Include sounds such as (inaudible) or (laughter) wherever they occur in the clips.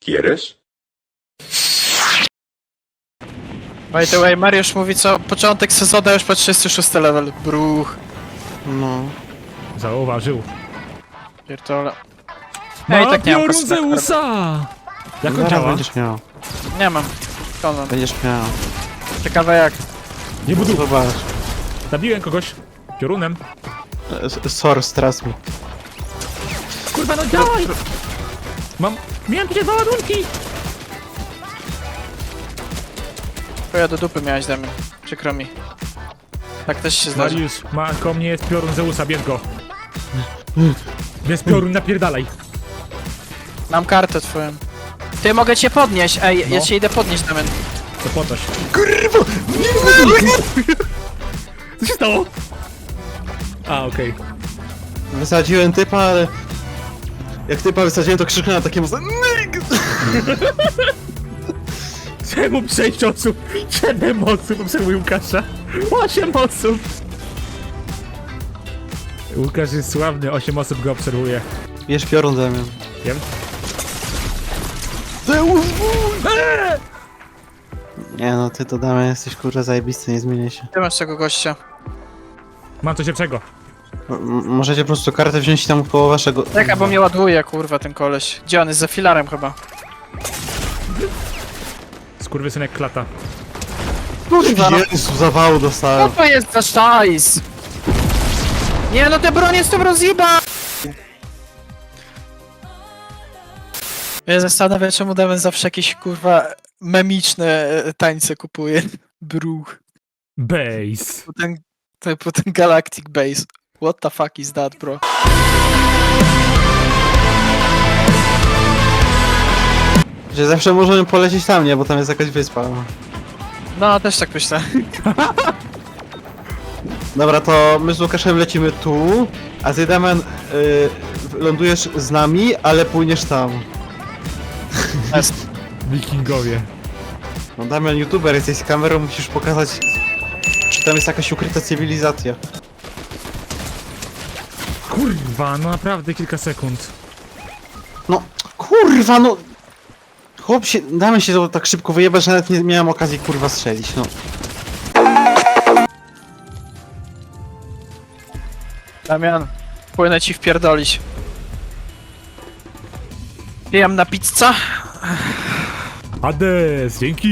¿Quieres? By the way, Mariusz mówi co, początek sezonu już po 36 level. Bruch. No. Zauważył. Pierdolę. I tak nie mam. Zeusa! Jak on Zaraz działa? będziesz miał. Nie mam. Konan. Będziesz miał. Ciekawe jak. Nie buduj. Zobacz. Zabiłem kogoś. Piorunem. E, s- Source, trust me. Kurwa, no działaj! Mam... Miałem przecież dwa ładunki! Chuja do dupy miałeś, Damian. Przykro mi. Tak też się zdarzy. Mariusz, ma, koło mnie jest piorun Zeusa, bierz go. Jest piorun, napierdalaj. Mam kartę twoją. Ty, mogę cię podnieść, ej, ja No. cię idę podnieść, Damian. To po coś. Co się stało? A, okej. Wysadziłem typa, ale... Jak typa wysadziłem, to krzyknąłem na takie mocno... (laughs) Czemu sześć osób? Siedem osób obserwuje Łukasza. Osiem osób! Łukasz jest sławny, osiem osób go obserwuje. Bierz piorun, Damian. Wiem? Zeus! Nie no, ty to Damian jesteś kurczę zajebisty, nie zmienię się. Ty masz tego gościa. Mam coś lepszego. M- m- możecie po prostu kartę wziąć i tam koło waszego... Czekaj, bo mnie ładuje, kurwa, ten koleś. Gdzie on jest? Za filarem chyba. Skurwysynek klata. Kurwa, no. Jezu, zawału Co dostałem. to jest za szajs? Nie no, te bronie z tym rozjeba! Ja zastanawiam, czemu Damian zawsze jakieś, kurwa, memiczne e, tańce kupuje. (laughs) Bruch. Base. Po ten, ten, po ten Galactic Base. What the fuck is that, bro? Że zawsze możemy polecieć tam, nie? Bo tam jest jakaś wyspa. no. Też tak myślę. (laughs) Dobra, to my z Łukaszem lecimy tu, a ty Damian y, lądujesz z nami, ale płyniesz tam. Jest. (laughs) Wikingowie. No Damian, youtuber, jesteś z kamerą, musisz pokazać, czy tam jest jakaś ukryta cywilizacja. Kurwa, no naprawdę kilka sekund. No, kurwa, no! Chłop się, Damian się to tak szybko wyjebać, że nawet nie miałem okazji kurwa strzelić, no. Damian, płynę ci wpierdolić. Pijam na pizzę. Hades, dzięki!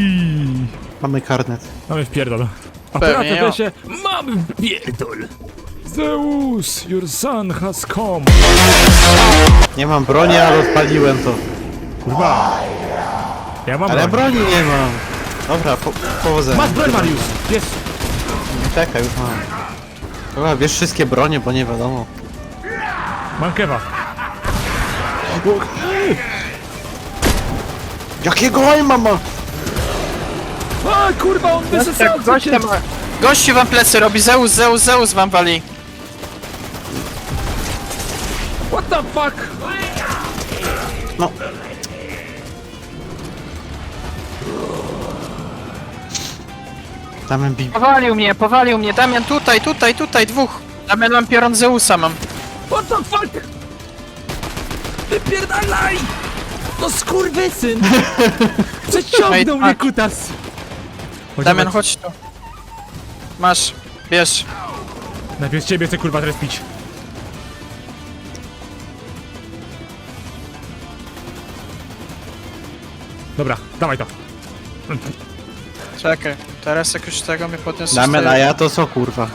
Mamy karnet. Mamy wpierdol. A Pewnie teraz ja. się mamy wpierdol. Zeus, your son has come. Nie mam broni, ale odpaliłem to. Kurwa. Ja mam Ale broń. broni nie mam. Dobra, po, powodzenia. Masz broń, Mariusz! Jest! Czekaj, już mam. Dobra, bierz wszystkie bronie, bo nie wiadomo. Mam kewa. Jakiego aima ma? A kurwa, on wysysał ma... Gościu wam plecy robi, Zeus, Zeus, Zeus wam wali. What the fuck? No. Damian bi... Powalił mnie, powalił mnie, Damian tutaj, tutaj, tutaj, dwóch. Damian mam piorun Zeusa mam. What the fuck? Wypierdalaj! No skurwysyn! (laughs) Przeciągnął Ej, mnie tak. kutas! Damian, chodź tu. Masz, bierz. Najpierw ciebie chcę kurwa teraz pić. Dobra, dawaj to. Czekaj, teraz jak już tego mnie podniosłeś... Damian, a ja to co kurwa?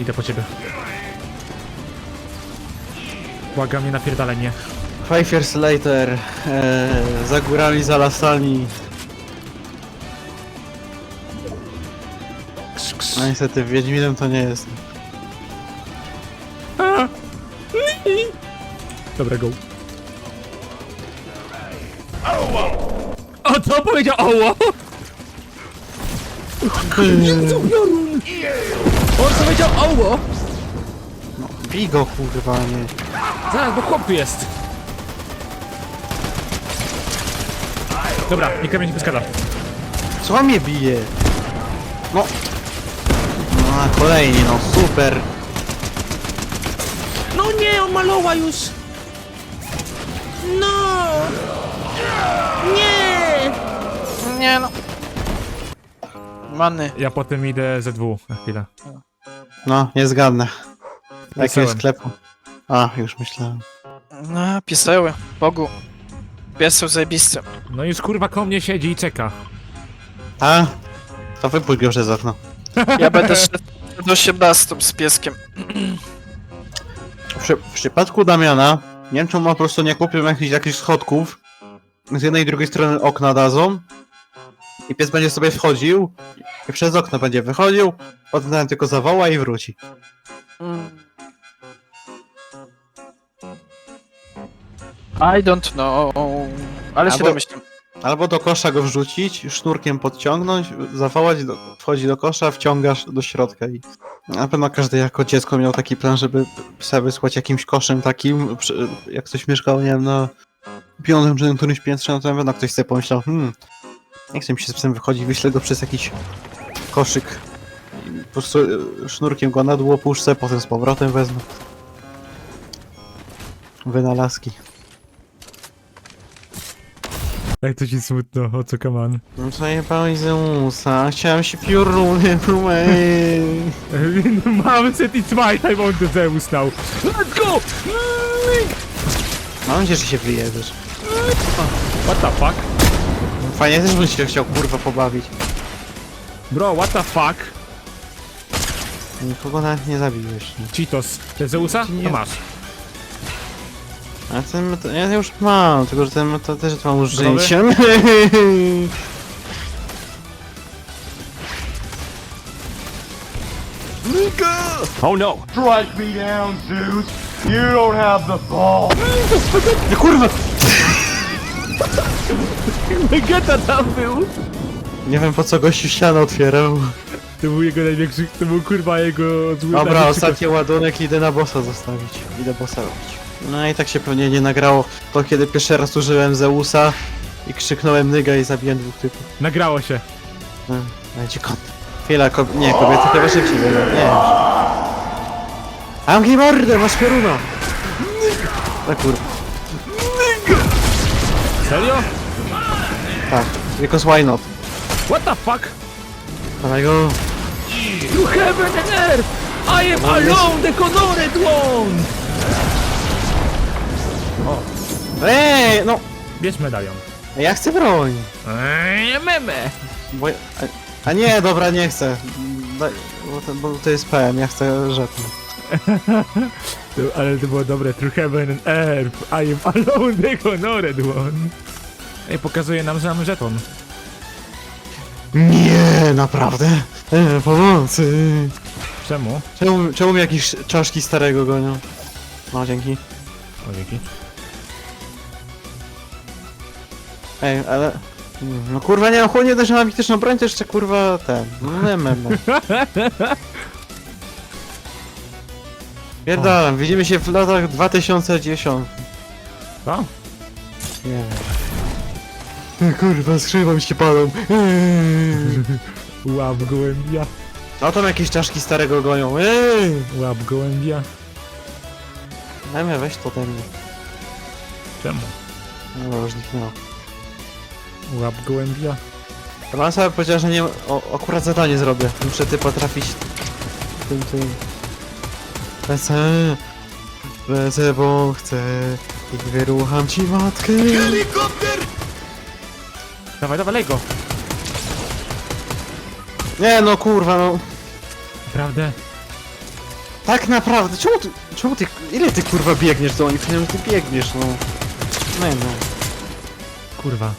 Idę po ciebie. Błagam, nie napierdalaj mnie. Five years later, e, za górami, za lasami. No niestety, Wiedźminem to nie jest. Dobra, go. O, co powiedział oło? Co piorun? On powiedział oło? Bij go kurwa, nie. Zaraz, bo chłop tu jest. Dobra, nie kamień nie wyskada. Co mnie bije? No. No a kolejni, no super. No nie, on malowa już. No. Nie no. Many. Ja potem idę ze dwóch na chwilę. No, nie zgadnę. Jakiego Pisałem. sklepu? A, już myślałem. No, piseły. Bogu. Pieseł zajebisty. No już kurwa koło mnie siedzi i czeka. A? To wypuść go przez okno. Ja będę szedł do 18 z pieskiem. W, przy, w przypadku Damiana, nie wiem czemu ma po prostu nie kupił jakichś, jakichś schodków. Z jednej i drugiej strony okna dadzą. I pies będzie sobie wchodził. I przez okno będzie wychodził. Potem tylko zawoła i wróci. I don't know. Ale się Albo- domyślam. Albo do kosza go wrzucić, sznurkiem podciągnąć, zawołać, do, wchodzi do kosza, wciągasz do środka i na pewno każdy jako dziecko miał taki plan, żeby psa wysłać jakimś koszem takim, przy- jak ktoś mieszkał, nie wiem, na piątym czy na którymś piętrze, no to na pewno ktoś sobie pomyślał, hmm, nie chcę mi się z psem wychodzić, wyślę go przez jakiś koszyk. I po prostu e, sznurkiem go na dół opuszczę, potem z powrotem wezmę. Wynalazki. Jak to ci smutno, o co kaman? No co jebałeś Zeusa? Chciałem się piorunem, ej. Mamy set i Twilight on Zeus now. Let's go! Mam nadzieję, że się wyjedziesz. What the fuck? Fajnie, też bym się chciał kurwa pobawić. Bro, what the fuck? Nikogo nawet nie zabiłeś. nie? Cheetos. Te Zeusa? Nie. To masz. A ten meto- ja już mam, tylko że ten to też mam użyć. Gotowy? Oh no! Strike me down, Zeus. You don't have the ball. No kurwa! Geta tam był! Nie wiem po co gościu ścianę otwierał. To był jego największy, to był kurwa jego zły Dobra, największy ostatni ładunek idę na bossa zostawić. Idę bossa robić. No i tak się pewnie nie nagrało to kiedy pierwszy raz użyłem Zeusa i krzyknąłem nyga i zabiłem dwóch typów. Nagrało się. Hmm, Będzie kot. Chwila, ko nie, kobiety chyba szybciej będą, nie wiem. Amki mordę, masz pioruna! No kurwa, Serio? tak, because why not? What the fuck? Dawaj go. You heaven and earth! I am alone, the honored one! Ej, no! Bierz medalion. Ja chcę broń! Eee, meme! Bo, ja- a, a nie, dobra, nie chcę. Daj, bo, to, bo to jest PM, ja chcę żeton. (laughs) To, ale to było dobre. Through heaven and earth, I am alone, the honored one. Ej, pokazuje nam, że mamy żeton. Nie, naprawdę? E, pomocy! Czemu? Czemu, czemu mi jakieś czaszki starego gonią? No, dzięki. O, dzięki. Ej, ale... Mm, No kurwa, nie mam chłodnie też na mityczną broń, to jeszcze kurwa ten... No, nie, nie, nie. Pierdalam, widzimy się w latach 2010. Co? Nie wiem. Kurwa, skrzydła mi się palą. Łap gołębia. No tam jakieś czaszki starego gonią. Ej! Łap gołębia. Dajmy, weź to ten. Czemu? No, już zniknęło. Łap gołębia. Pan sobie powiedział, że nie... O, akurat zadanie zrobię. Muszę ty potrafić... Tym, tym... Lecę... Lecę, bo chcę... I wyrucham ci matkę. Dawaj, dawaj, lej go. Nie no, kurwa, no... Naprawdę? Tak naprawdę, czemu ty... Czemu ty... Ile ty kurwa biegniesz do nich? Ile ty biegniesz, no... No, no. Kurwa.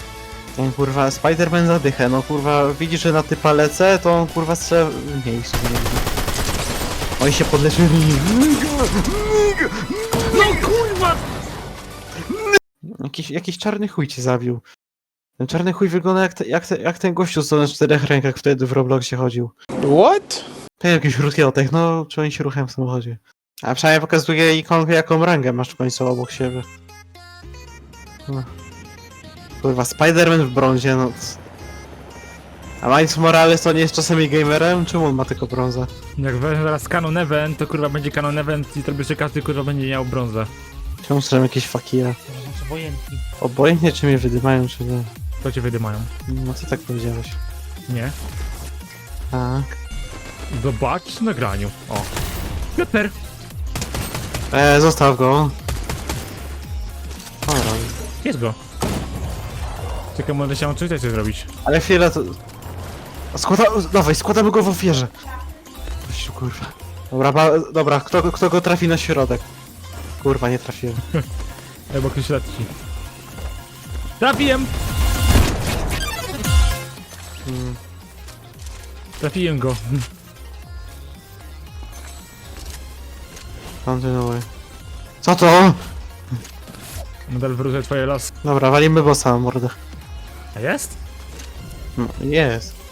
Ten kurwa Spider-Man zadychę, no kurwa widzisz, że na typa lecę, to on kurwa strzela nie wiem. Oni się podleczyli. No kurwa! Jakiś, jakiś czarny chuj cię zabił. Ten czarny chuj wygląda jak, te, jak, te, jak ten gościu, co na czterech rękach wtedy w Robloxie chodził. What? To jakiś ruchiotek, no czy oni się ruchem w samochodzie. A przynajmniej pokazuje ikonkę jaką rangę masz w końcu obok siebie. No. Kurwa, Spider-Man w brązie, no. A Miles Morales to nie jest czasami gamerem? Czemu on ma tylko brązę? Jak weźmie zaraz Canon Event, to kurwa będzie Canon Event i to by, że każdy kurwa będzie miał brązę. Czemu słyszałem jakieś fakira? Obojętni. Obojętnie czy mnie wydymają, czy nie. To cię wydymają. No co tak powiedziałeś? Nie. Tak. Zobacz w nagraniu. O. Piotr! E, zostaw go. O, Jest go. Czekaj, może się nauczyć, co zrobić. ale chwilę to... Składa... Dawaj, składamy go w ofierze. Gościu, kurwa. Dobra, ba... dobra, kto, kto go trafi na środek? Kurwa, nie trafiłem. Ej, bo ktoś leci. Trafiłem! Mm. Trafiłem go. (laughs) Kontynuuj. Co to? Nadal wrócę twoje losy. Dobra, walimy bossa, mordę. A jest? No, jest.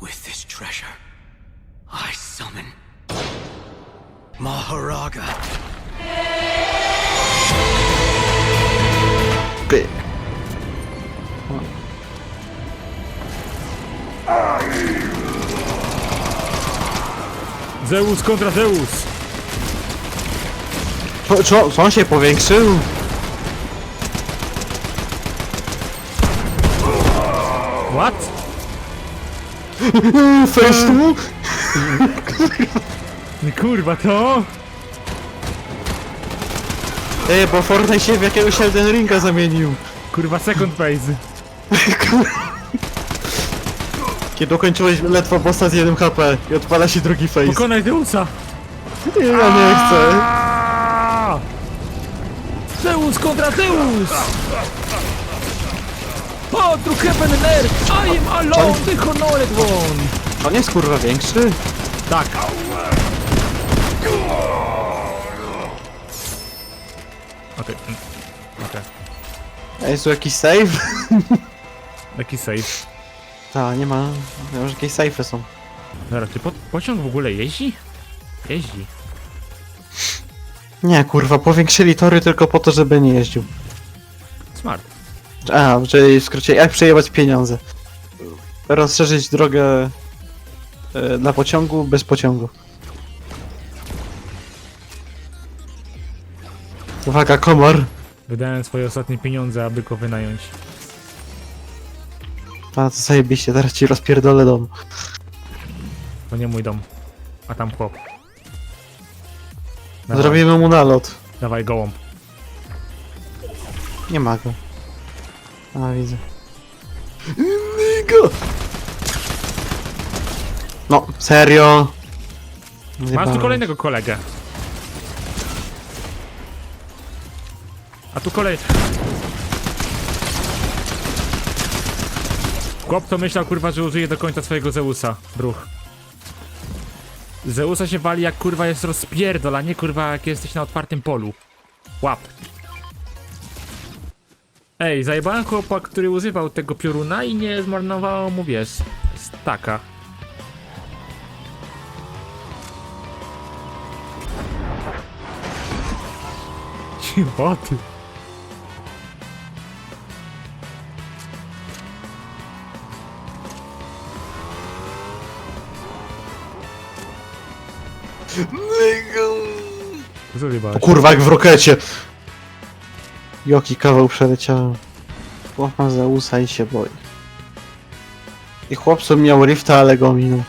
With this treasure, I summon Maharaga. Pyk. Zeus kontra Zeus! Co, co, co on się powiększył? What? Face tu? (laughs) Kurwa, to? Ej, bo Fortnite się w jakiegoś Elden Ringa zamienił. Kurwa, second phase. (laughs) Kiedy ukończyłeś ledwo bossa z jednym HP i odpala się drugi face. Pokonaj Zeusa! Nie, ja nie chcę. Zeus kontra Zeus! O, through heaven and earth, I am alone, the honored one! On jest kurwa większy? Tak. Okej. mm, Okej. A jest tu jakiś save? Taki (laughs) save. Tak, nie ma. Może jakieś safe'y są. Zaraz, czy po, pociąg w ogóle jeździ? Jeździ. Nie, kurwa, powiększyli tory tylko po to, żeby nie jeździł. Smart. A, czyli w skrócie, jak przejebać pieniądze. Rozszerzyć drogę e, dla pociągu bez pociągu. Uwaga, komar. Wydałem swoje ostatnie pieniądze, aby go wynająć. A, to zajebiście, teraz ci rozpierdolę dom. To nie mój dom. A tam chłop. Dawaj, Zrobimy mu nalot. dawaj gołąb. Nie ma go. A, widzę. Nigo! No, serio? Masz tu Zjebałem. kolejnego kolegę. A tu kolej... Chłop to myślał kurwa, że użyje do końca swojego Zeusa. Bruch. Zeusa się wali jak kurwa jest rozpierdol, a nie kurwa jak jesteś na otwartym polu. Łap. Ej, zajebałem chłopa, który używał tego pioruna i nie zmarnowało mu wiesz, staka. Cichoty. Co O zjebałeś? kurwa, jak w rokecie! Joki kawał przeleciałem. Chłop ma Zeusa i się boi. I chłopcu miał rifta, ale go minął.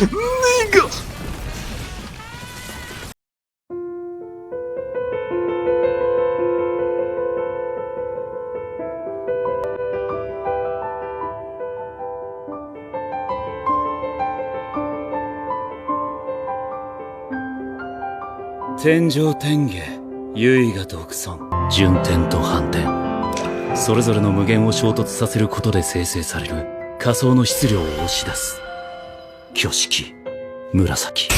Nigo! "天上天下唯一が独尊。順天と反転それぞれの無限を衝突させることで生成される仮想の質量を押し出す。挙式。紫。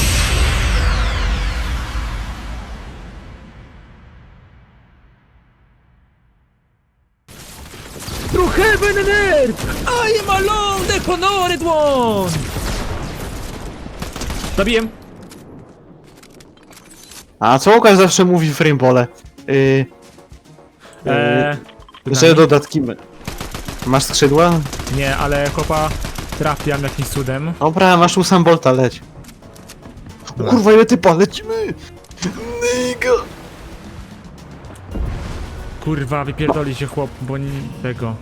I am alone, the honored one. Está. A co Łukasz zawsze mówi w Framebole? Yy, Eee, że dodatki... Masz skrzydła? Nie, ale chłopa trafiam jakimś cudem. Dobra, masz ósam bolta, leć. O kurwa, ile typa, lecimy! Niga! Kurwa, wypierdoli się chłop, bo nie tego.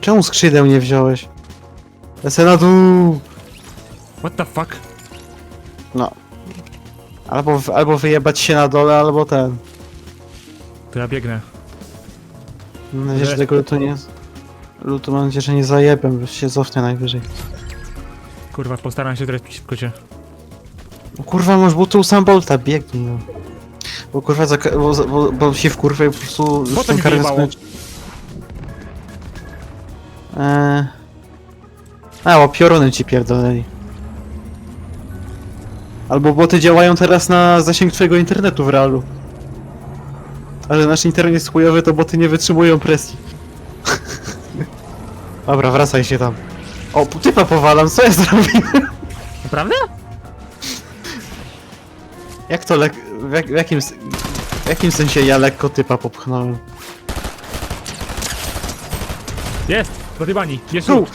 Czemu skrzydeł nie wziąłeś? Lecę na dół! What the fuck? No. Albo, albo wyjebać się na dole, albo ten. To ja biegnę. Mam nadzieję, że tego lutu nie... Lutu mam nadzieję, że nie zajebię, bo się cofnę najwyżej. Kurwa, postaram się teraz szybko cię. O kurwa, masz butu sam bolta, biegnij no. Bo kurwa, za, bo, bo, bo się w kurwę i po prostu... już Potem ten mi karny wyjebało. skończy. Eee... A, bo piorunem ci pierdoleli. Albo boty działają teraz na zasięg twojego internetu w realu. Ale nasz internet jest chujowy, to boty nie wytrzymują presji. (laughs) Dobra, wracaj się tam. O, typa powalam, co ja zrobiłem? Naprawdę? Jak to lek... W, jak, w, jakim, w jakim sensie ja lekko typa popchnąłem? Jest! Zadybani, bierz Tu! lód.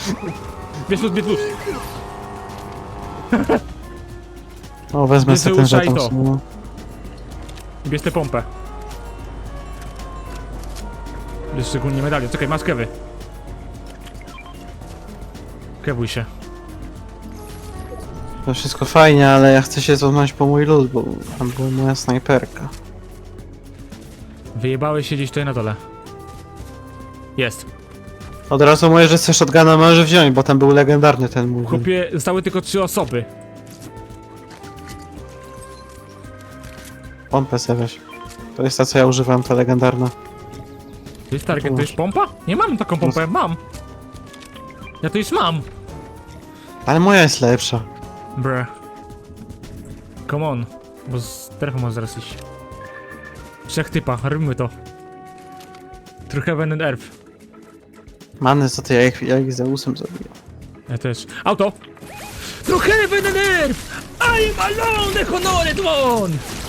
Bierz lód, bierz lód. (laughs) O, wezmę sobie ten żeton. to. no. Bierz tę pompę. Bierz szczególnie medalion. Czekaj, masz kewy. Kewuj się. To wszystko fajnie, ale ja chcę się cofnąć po mój lód, bo tam była moja snajperka. Wyjebałeś się gdzieś tutaj na dole. Jest. Od razu mówię, że chcę shotguna może wziąć, bo tam był legendarny ten mój. Chłopie, zostały tylko trzy osoby. Pompę sobie weź. To jest ta, co ja używam, ta legendarna. To jest target, to jest pompa? Nie mam taką pompę, mam. Ja to już mam. Ale moja jest lepsza. Bruh. Come on. Bo z telefon może zaraz iść. Trzech typa, robimy to. True Heaven and Earth. Many, co ty, ja ich, ja ich Zeusem zabiję. Ja też. Auto! True Heaven and Earth! I am alone, the honored one!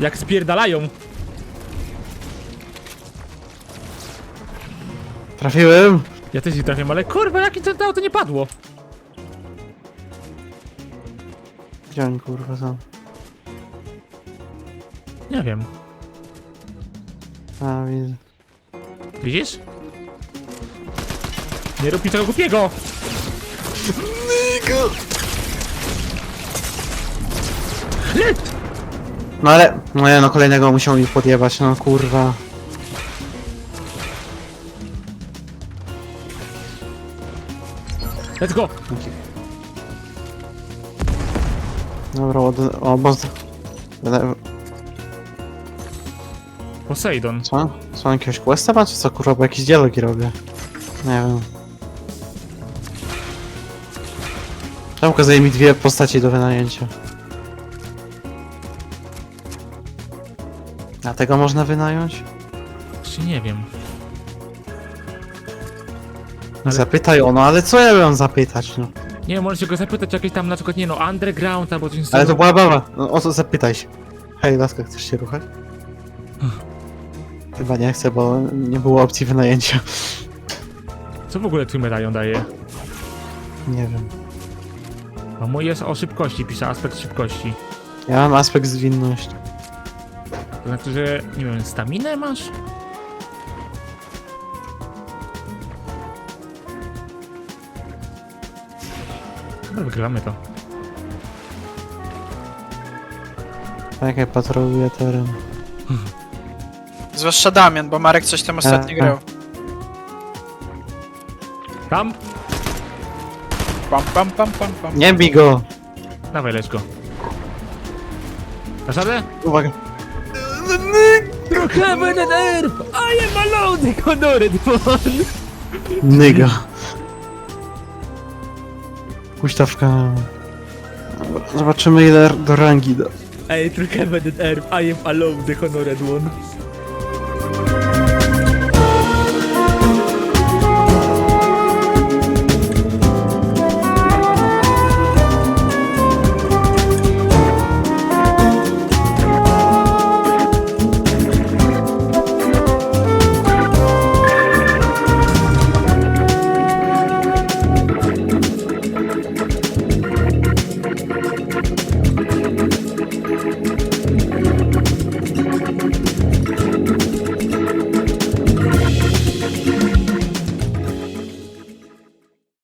Jak spierdalają. Trafiłem? Ja też ich trafiam, ale kurwa, jakie to auto nie padło? Gdzie oni kurwa są? Nie wiem. A, widzę. Widzisz? Nie rób niczego głupiego! No ale, no ja no kolejnego musiał mi podjebać, no kurwa. Let's go! Dobra, od, o, bo... Wyda- Poseidon. Co? Co, jakiegoś questa ma, czy co kurwa, bo jakieś dialogi robię? Nie wiem. Tam ukazuje mi dwie postaci do wynajęcia. A tego można wynająć? Jeszcze nie wiem. Ale- Zapytaj ono, ale co ja mam zapytać, no? Nie możecie go zapytać jakieś tam na przykład, nie no, underground albo coś Ale to była baba, no o co zapytaj się. Hej, laska, chcesz się ruchać? Chyba nie chcę, bo nie było opcji wynajęcia. Co w ogóle twój medalion daje? Nie wiem. A mój jest o szybkości, pisze aspekt szybkości. Ja mam aspekt zwinności. To znaczy, że, nie wiem, staminę masz? Dobra, wygrywamy to. Tak jak patroluję teren. Zwłaszcza Damian, bo Marek coś tam ostatnio grał. Tam? Pam, pam, pam, pam, pam. Nie bij go! Dawaj, lecz go. Dasz radę? Uwaga. Heaven and Earth! I am alone, the honored one! Nyga. Huśtawka. Dobra, Zobaczymy ile do rangi da. Ej, through Heaven and Earth, I am alone, the honored one.